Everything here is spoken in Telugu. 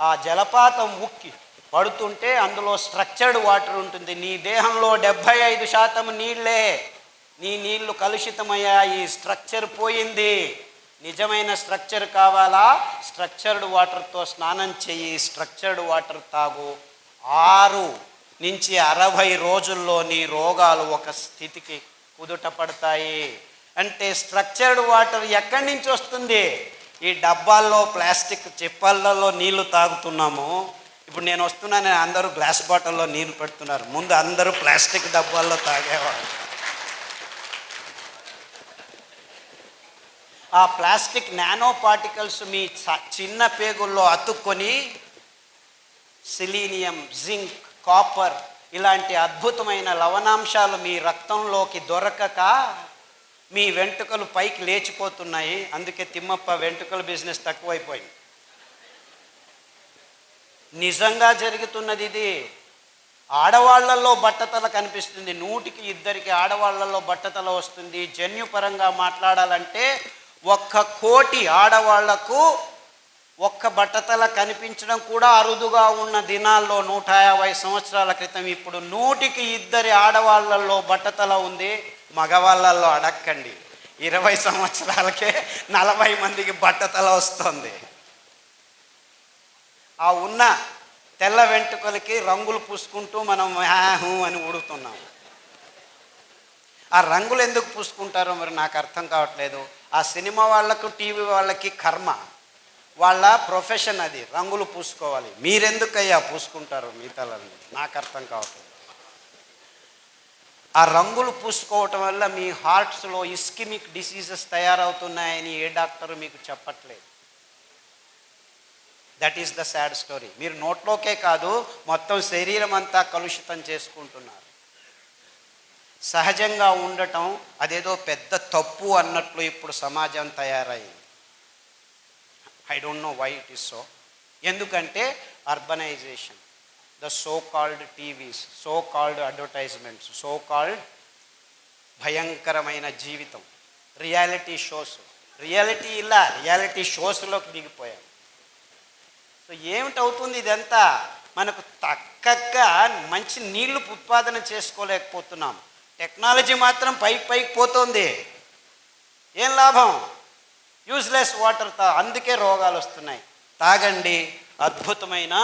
ఆ జలపాతం ఉక్కి పడుతుంటే అందులో స్ట్రక్చర్డ్ వాటర్ ఉంటుంది. నీ దేహంలో డెబ్భై ఐదు శాతం నీళ్ళే. నీ నీళ్ళు కలుషితమయ్యాయి. స్ట్రక్చర్ పోయింది. నిజమైన స్ట్రక్చర్ కావాలా? స్ట్రక్చర్డ్ వాటర్తో స్నానం చెయ్యి. స్ట్రక్చర్డ్ వాటర్ తాగు. ఆరు నుంచి అరవై రోజుల్లో నీ రోగాలు ఒక స్థితికి కుదుట పడతాయి. అంటే స్ట్రక్చర్డ్ వాటర్ ఎక్కడి నుంచి వస్తుంది? ఈ డబ్బాల్లో ప్లాస్టిక్ చిప్పల్లో నీళ్ళు తాగుతున్నాము. ఇప్పుడు నేను వస్తున్నాను అందరూ గ్లాస్ బాటిల్లో నీళ్ళు పెడుతున్నారు. ముందు అందరూ ప్లాస్టిక్ డబ్బాల్లో తాగేవారు ఆ ప్లాస్టిక్ నానో పార్టికల్స్ మీ చ- చిన్న పేగుల్లో అతుక్కొని సిలీనియం జింక్ కాపర్ ఇలాంటి అద్భుతమైన లవణాంశాలు మీ రక్తంలోకి దొరకక మీ వెంట్రుకలు పైకి లేచిపోతున్నాయి అందుకే తిమ్మప్ప వెంట్రుకల బిజినెస్ తక్కువైపోయింది. నిజంగా జరుగుతున్నది ఇది. ఆడవాళ్ళలో బట్టతల కనిపిస్తుంది. నూటికి ఇద్దరికి ఆడవాళ్ళలో బట్టతల వస్తుంది. జన్యుపరంగా మాట్లాడాలంటే ఒక్క కోటి ఆడవాళ్ళకు ఒక్క బట్టతల కనిపించడం కూడా అరుదుగా ఉన్న దినాల్లో నూట యాభై సంవత్సరాల క్రితం ఇప్పుడు నూటికి ఇద్దరి ఆడవాళ్ళల్లో బట్టతల ఉంది మగవాళ్ళల్లో అడక్కండి. ఇరవై సంవత్సరాలకే నలభై మందికి బట్టతల వస్తుంది. ఆ ఉన్న తెల్ల వెంట్రుకలకి రంగులు పూసుకుంటూ మనం హ్యాహూ అని ఉడుతున్నాం ఆ రంగులు ఎందుకు పూసుకుంటారో మరి నాకు అర్థం కావట్లేదు. ఆ సినిమా వాళ్ళకు టీవీ వాళ్ళకి కర్మ. వాళ్ళ ప్రొఫెషన్ అది. రంగులు పూసుకోవాలి. మీరెందుకయ్యా పూసుకుంటారు మీ తలని నాకు అర్థం కావట్లేదు. ఆ రంగులు పూసుకోవటం వల్ల మీ హార్ట్స్లో ఇస్కిమిక్ డిసీజెస్ తయారవుతున్నాయని ఏ డాక్టరు మీకు చెప్పట్లేదు. That is the sad story మీరు నోట్లోకే కాదు మొత్తం శరీరం అంతా కలుషితం చేసుకుంటున్నారు. సహజంగా ఉండటం అదేదో పెద్ద తప్పు అన్నట్లు ఇప్పుడు సమాజం తయారైంది. I don't know why it is so ఎందుకంటే urbanisation the so called TVs so called advertisements so called భయంకరమైన జీవితం రియాలిటీ షోస్ రియాలిటీ ఇలా రియాలిటీ షోస్లోకి దిగిపోయాం. సో ఏమిటవుతుంది ఇదంతా? మనకు తక్కగా మంచి నీళ్ళు ఉత్పాదన చేసుకోలేకపోతున్నాం. టెక్నాలజీ మాత్రం పైకి పైకి పోతుంది. ఏం లాభం? యూజ్లెస్ వాటర్ తా అందుకే రోగాలు వస్తున్నాయి తాగండి అద్భుతమైన